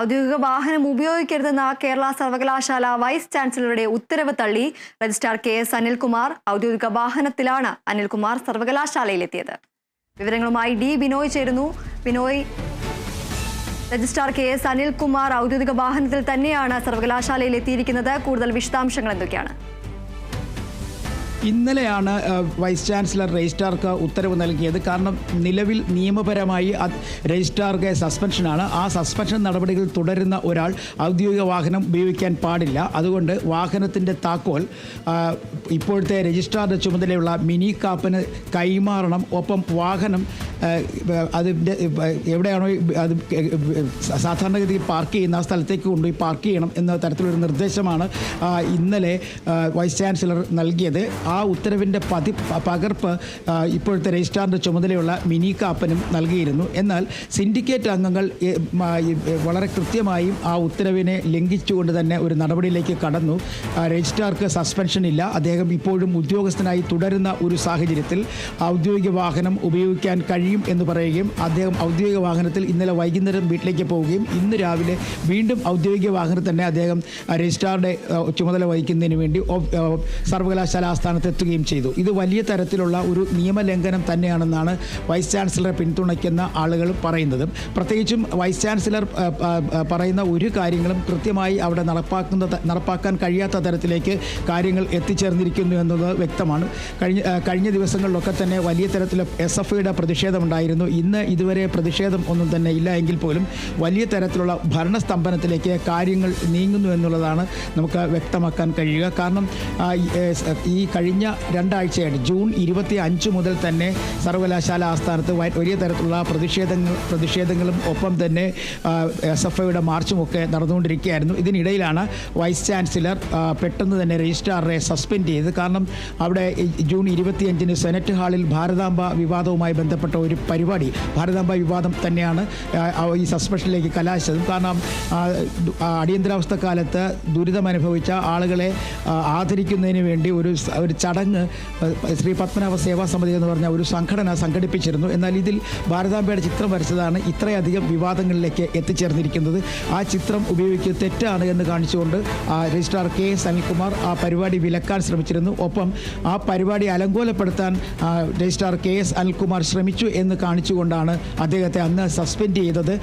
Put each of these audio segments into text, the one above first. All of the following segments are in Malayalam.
ഔദ്യോഗിക വാഹനം ഉപയോഗിക്കരുതെന്ന കേരള സർവകലാശാല വൈസ് ചാൻസലറുടെ ഉത്തരവ് തള്ളി. രജിസ്ട്രാർ കെ എസ് അനിൽകുമാർ ഔദ്യോഗിക വാഹനത്തിലാണ് അനിൽകുമാർ സർവകലാശാലയിലെത്തിയത്. വിവരങ്ങളുമായി ഡി ബിനോയ് ചേരുന്നു. Binoy registrar K S Anilkumar ഔദ്യോഗിക വാഹനത്തിൽ തന്നെയാണ് സർവകലാശാലയിൽ എത്തിയിരിക്കുന്നത് കൂടുതൽ വിശദാംശങ്ങൾ എന്തൊക്കെയാണ്? ഇന്നലെയാണ് വൈസ് ചാൻസലർ രജിസ്ട്രാർക്ക് ഉത്തരവ് നൽകിയത്. കാരണം നിലവിൽ നിയമപരമായി രജിസ്ട്രാർക്ക് സസ്പെൻഷനാണ്. ആ സസ്പെൻഷൻ നടപടികൾ തുടരുന്ന ഒരാൾ ഔദ്യോഗിക വാഹനം ഉപയോഗിക്കാൻ പാടില്ല. അതുകൊണ്ട് വാഹനത്തിന്റെ താക്കോൽ ഇപ്പോഴത്തെ രജിസ്ട്രാറുടെ ചുമതലയുള്ള മിനി കാപ്പന് കൈമാറണം. ഒപ്പം വാഹനം അതിന്റെ എവിടെയാണോ അത് സാധാരണഗതിയിൽ പാർക്ക് ചെയ്യുന്ന ആ സ്ഥലത്തേക്ക് കൊണ്ടുപോയി പാർക്ക് ചെയ്യണം എന്ന തരത്തിലൊരു നിർദ്ദേശമാണ് ഇന്നലെ വൈസ് ചാൻസലർ നൽകിയത്. ആ ഉത്തരവിന്റെ പതി പകർപ്പ് ആ, ഇപ്പോഴത്തെ രജിസ്ട്രാറിന്റെ ചുമതലയുള്ള മിനി കാപ്പനും നൽകിയിരുന്നു. എന്നാൽ സിൻഡിക്കേറ്റ് അംഗങ്ങൾ വളരെ കൃത്യമായും ആ ഉത്തരവിനെ ലംഘിച്ചുകൊണ്ട് തന്നെ ഒരു നടപടിയിലേക്ക് കടന്നു. ആ, രജിസ്ട്രാർക്ക് സസ്പെൻഷൻ ഇല്ല. അദ്ദേഹം ഇപ്പോഴും ഉദ്യോഗസ്ഥനായി തുടരുന്ന ഒരു സാഹചര്യത്തിൽ ഔദ്യോഗിക വാഹനം ഉപയോഗിക്കാൻ കഴിയും എന്ന് പറയുകയും അദ്ദേഹം ഔദ്യോഗിക വാഹനത്തിൽ ഇന്നലെ വൈകുന്നേരം വീട്ടിലേക്ക് പോവുകയും ഇന്ന് രാവിലെ വീണ്ടും ഔദ്യോഗിക വാഹനത്തിൽ തന്നെ അദ്ദേഹം ആ, രജിസ്ട്രാറുടെ ചുമതല വഹിക്കുന്നതിന് വേണ്ടി സർവകലാശാല ആസ്ഥാനത്ത് എത്തുകയും ചെയ്തു. ഇത് വലിയ തരത്തിലുള്ള ഒരു നിയമലംഘനം തന്നെയാണെന്നാണ് വൈസ് ചാൻസലറെ പിന്തുണയ്ക്കുന്ന ആളുകൾ പറയുന്നത്. പ്രത്യേകിച്ചും വൈസ് ചാൻസലർ പറയുന്ന ഒരു കാര്യങ്ങളും കൃത്യമായി അവിടെ നടപ്പാക്കുന്ന നടപ്പാക്കാൻ കഴിയാത്ത തരത്തിലേക്ക് കാര്യങ്ങൾ എത്തിച്ചേർന്നിരിക്കുന്നു എന്നത് വ്യക്തമാണ്. കഴിഞ്ഞ കഴിഞ്ഞ ദിവസങ്ങളിലൊക്കെ തന്നെ വലിയ തരത്തിൽ എസ് എഫ് ഐയുടെ പ്രതിഷേധമുണ്ടായിരുന്നു. ഇന്ന് ഇതുവരെ പ്രതിഷേധം ഒന്നും തന്നെ ഇല്ല എങ്കിൽ പോലും വലിയ തരത്തിലുള്ള ഭരണസ്തംഭനത്തിലേക്ക് കാര്യങ്ങൾ നീങ്ങുന്നു എന്നുള്ളതാണ് നമുക്ക് വ്യക്തമാക്കാൻ കഴിയുക. കാരണം ഈ, കഴി കഴിഞ്ഞ രണ്ടാഴ്ചയായിട്ട് ജൂൺ ഇരുപത്തി അഞ്ച് മുതൽ തന്നെ സർവകലാശാല ആസ്ഥാനത്ത് വലിയ തരത്തിലുള്ള പ്രതിഷേധങ്ങൾ പ്രതിഷേധങ്ങളും ഒപ്പം തന്നെ എസ് എഫ് ഐയുടെ മാർച്ചും ഒക്കെ നടന്നുകൊണ്ടിരിക്കുകയായിരുന്നു. ഇതിനിടയിലാണ് വൈസ് ചാൻസലർ പെട്ടെന്ന് തന്നെ രജിസ്ട്രാറെ സസ്പെൻഡ് ചെയ്ത് കാരണം അവിടെ ജൂൺ ഇരുപത്തിയഞ്ചിന് സെനറ്റ് ഹാളിൽ ഭാരതാംബ വിവാദവുമായി ബന്ധപ്പെട്ട ഒരു പരിപാടി ഭാരതാംബ വിവാദം തന്നെയാണ് ഈ സസ്പെൻഷനിലേക്ക് കലാശിച്ചതും. കാരണം അടിയന്തരാവസ്ഥ കാലത്ത് ദുരിതമനുഭവിച്ച ആളുകളെ ആദരിക്കുന്നതിന് വേണ്ടി ഒരു ഒരു ചടങ്ങ് ശ്രീ പത്മനാഭ സേവാ സമിതി എന്ന് പറഞ്ഞ ഒരു സംഘടന സംഘടിപ്പിച്ചിരുന്നു. എന്നാൽ ഇതിൽ ഭാരതാംബയുടെ ചിത്രം വരച്ചതാണ് ഇത്രയധികം വിവാദങ്ങളിലേക്ക് എത്തിച്ചേർന്നിരിക്കുന്നത്. ആ ചിത്രം ഉപയോഗിക്കുക തെറ്റാണ് എന്ന് കാണിച്ചുകൊണ്ട് ആ, രജിസ്ട്രാർ കെ എസ് അനിൽകുമാർ ആ പരിപാടി വിലക്കാൻ ശ്രമിച്ചിരുന്നു. ഒപ്പം ആ പരിപാടി അലങ്കോലപ്പെടുത്താൻ രജിസ്ട്രാർ കെ എസ് അനിൽകുമാർ ശ്രമിച്ചു എന്ന് കാണിച്ചുകൊണ്ടാണ് അദ്ദേഹത്തെ അന്ന് സസ്പെൻഡ് ചെയ്തത്.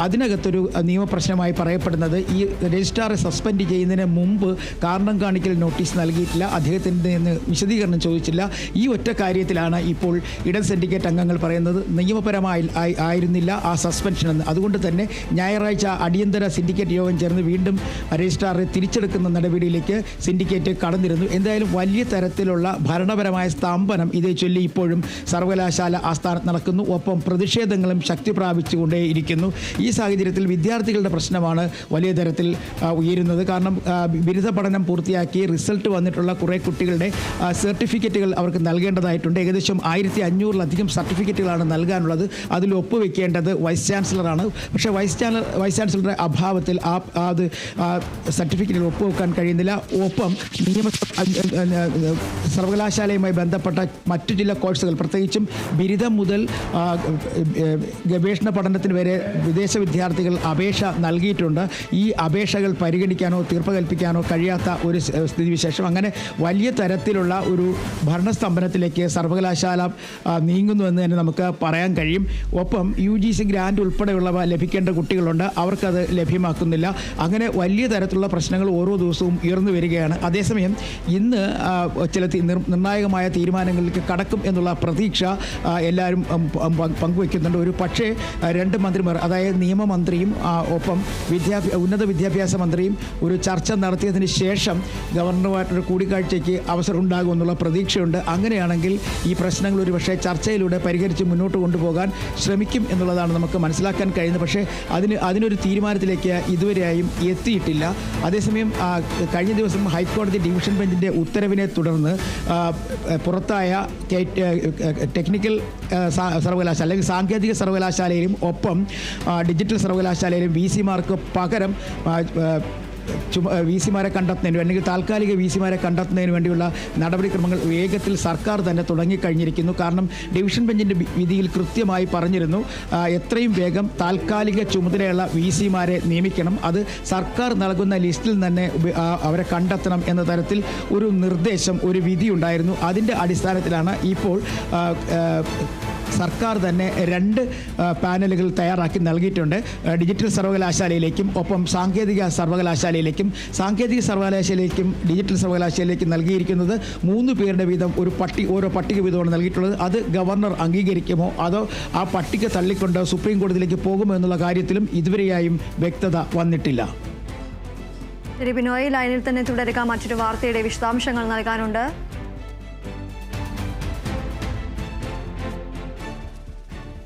അതിനകത്തൊരു നിയമപ്രശ്നമായി പറയപ്പെടുന്നത് ഈ രജിസ്ട്രാറെ സസ്പെൻഡ് ചെയ്യുന്നതിന് മുമ്പ് കാരണം കാണിക്കൽ നോട്ടീസ് നൽകിയിട്ടില്ല. അദ്ദേഹത്തിന്റെ വിശദീകരണം ചോദിച്ചില്ല. ഈ ഒറ്റ കാര്യത്തിലാണ് ഇപ്പോൾ ഇടത് സിൻഡിക്കേറ്റ് അംഗങ്ങൾ പറയുന്നത്. നിയമപരമായി ആയിരുന്നില്ല ആ സസ്പെൻഷൻ എന്ന്. അതുകൊണ്ട് തന്നെ ഞായറാഴ്ച അടിയന്തര സിൻഡിക്കേറ്റ് യോഗം ചേർന്ന് വീണ്ടും രജിസ്ട്രാറെ തിരിച്ചെടുക്കുന്ന നടപടിയിലേക്ക് സിൻഡിക്കേറ്റ് കടന്നിരുന്നു. എന്തായാലും വലിയ തരത്തിലുള്ള ഭരണപരമായ സ്തംഭനം ഇതേ ചൊല്ലി ഇപ്പോഴും സർവകലാശാല ആസ്ഥാനത്ത് നടക്കുന്നു. ഒപ്പം പ്രതിഷേധങ്ങളും ശക്തി പ്രാപിച്ചുകൊണ്ടേയിരിക്കുന്നു. ഈ സാഹചര്യത്തിൽ വിദ്യാർത്ഥികളുടെ പ്രശ്നമാണ് വലിയ തരത്തിൽ ഉയരുന്നത്. കാരണം ബിരുദ പഠനം പൂർത്തിയാക്കി റിസൾട്ട് വന്നിട്ടുള്ള കുറേ കുട്ടികളുടെ സർട്ടിഫിക്കറ്റുകൾ അവർക്ക് നൽകേണ്ടതായിട്ടുണ്ട്. ഏകദേശം ആയിരത്തി അഞ്ഞൂറിലധികം സർട്ടിഫിക്കറ്റുകളാണ് നൽകാനുള്ളത്. അതിൽ ഒപ്പുവെക്കേണ്ടത് വൈസ് ചാൻസലറാണ്. പക്ഷേ വൈസ് ചാൻസലർ വൈസ് ചാൻസലറുടെ അഭാവത്തിൽ ആ അത് സർട്ടിഫിക്കറ്റുകൾ ഒപ്പുവെക്കാൻ കഴിയുന്നില്ല. ഒപ്പം നിയമ സർവകലാശാലയുമായി ബന്ധപ്പെട്ട മറ്റു ചില കോഴ്സുകൾ പ്രത്യേകിച്ചും ബിരുദം മുതൽ ഗവേഷണ പഠനത്തിന് വരെ വിദേശ വിദ്യാർത്ഥികൾ അപേക്ഷ നൽകിയിട്ടുണ്ട്. ഈ അപേക്ഷകൾ പരിഗണിക്കാനോ തീർപ്പ് കൽപ്പിക്കാനോ കഴിയാത്ത ഒരു സ്ഥിതിവിശേഷം. അങ്ങനെ വലിയ തരത്തിലുള്ള ഒരു ഭരണസ്തംഭനത്തിലേക്ക് സർവകലാശാല നീങ്ങുന്നു എന്ന് തന്നെ നമുക്ക് പറയാൻ കഴിയും. ഒപ്പം യു ജി സി ഗ്രാൻഡ് ഉൾപ്പെടെയുള്ളവ ലഭിക്കേണ്ട കുട്ടികളുണ്ട്. അവർക്കത് ലഭ്യമാക്കുന്നില്ല. അങ്ങനെ വലിയ തരത്തിലുള്ള പ്രശ്നങ്ങൾ ഓരോ ദിവസവും ഉയർന്നു വരികയാണ്. അതേസമയം ഇന്ന് ചില നിർണായകമായ തീരുമാനങ്ങളിലേക്ക് കടക്കും എന്നുള്ള പ്രതീക്ഷ എല്ലാവരും പങ്കുവയ്ക്കുന്നുണ്ട് ഒരു പക്ഷേ രണ്ട് മന്ത്രിമാർ അതായത് നിയമമന്ത്രിയും ഒപ്പം വിദ്യാഭ്യാസ ഉന്നത വിദ്യാഭ്യാസ മന്ത്രിയും ഒരു ചർച്ച നടത്തിയതിന് ശേഷം ഗവർണറുമായിട്ടൊരു കൂടിക്കാഴ്ചയ്ക്ക് അവസരം ഉണ്ടാകും എന്നുള്ള പ്രതീക്ഷയുണ്ട്. അങ്ങനെയാണെങ്കിൽ ഈ പ്രശ്നങ്ങൾ ഒരു പക്ഷേ ചർച്ചയിലൂടെ പരിഹരിച്ച് മുന്നോട്ട് കൊണ്ടുപോകാൻ ശ്രമിക്കും എന്നുള്ളതാണ് നമുക്ക് മനസ്സിലാക്കാൻ കഴിയുന്നത്. പക്ഷേ അതിന് അതിനൊരു തീരുമാനത്തിലേക്ക് ഇതുവരെയായും എത്തിയിട്ടില്ല. അതേസമയം കഴിഞ്ഞ ദിവസം ഹൈക്കോടതി ഡിവിഷൻ ബെഞ്ചിന്റെ ഉത്തരവിനെ തുടർന്ന് പുറത്തായ ടെക്നിക്കൽ സർവകലാശാല അല്ലെങ്കിൽ സാങ്കേതിക സർവകലാശാലയിലും ഒപ്പം ഡിജിറ്റൽ സർവകലാശാലയിലും വി സിമാർക്ക് പകരം വി സിമാരെ കണ്ടെത്തുന്നതിന് അല്ലെങ്കിൽ താൽക്കാലിക വി സിമാരെ കണ്ടെത്തുന്നതിന് വേണ്ടിയുള്ള നടപടിക്രമങ്ങൾ വേഗത്തിൽ സർക്കാർ തന്നെ തുടങ്ങിക്കഴിഞ്ഞിരിക്കുന്നു. കാരണം ഡിവിഷൻ ബെഞ്ചിന്റെ വിധിയിൽ കൃത്യമായി പറഞ്ഞിരുന്നു എത്രയും വേഗം താൽക്കാലിക ചുമതലയുള്ള വി സിമാരെ നിയമിക്കണം. അത് സർക്കാർ നൽകുന്ന ലിസ്റ്റിൽ തന്നെ അവരെ കണ്ടെത്തണം എന്ന തരത്തിൽ ഒരു നിർദ്ദേശം ഒരു വിധി ഉണ്ടായിരുന്നു. അതിന്റെ അടിസ്ഥാനത്തിലാണ് ഇപ്പോൾ സർക്കാർ തന്നെ രണ്ട് പാനലുകൾ തയ്യാറാക്കി നൽകിയിട്ടുണ്ട്. ഡിജിറ്റൽ സർവകലാശാലയിലേക്കും ഒപ്പം സാങ്കേതിക സർവകലാശാലയിലേക്കും സാങ്കേതിക സർവകലാശാലയിലേക്കും ഡിജിറ്റൽ സർവകലാശാലയിലേക്കും നൽകിയിരിക്കുന്നത് മൂന്ന് പേരുടെ വീതം ഒരു പട്ടി ഓരോ പട്ടിക വീതമാണ് നൽകിയിട്ടുള്ളത്. അത് ഗവർണർ അംഗീകരിക്കുമോ? അതോ ആ പട്ടിക തള്ളിക്കൊണ്ട് സുപ്രീം കോടതിയിലേക്ക് പോകുമോ എന്നുള്ള കാര്യത്തിലും ഇതുവരെയായും വ്യക്തത വന്നിട്ടില്ല. ബിനോയ് ലൈനിൽ തന്നെ തുടരുക. മറ്റൊരു വാർത്തയുടെ വിശദാംശങ്ങൾ നൽകാനുണ്ട്.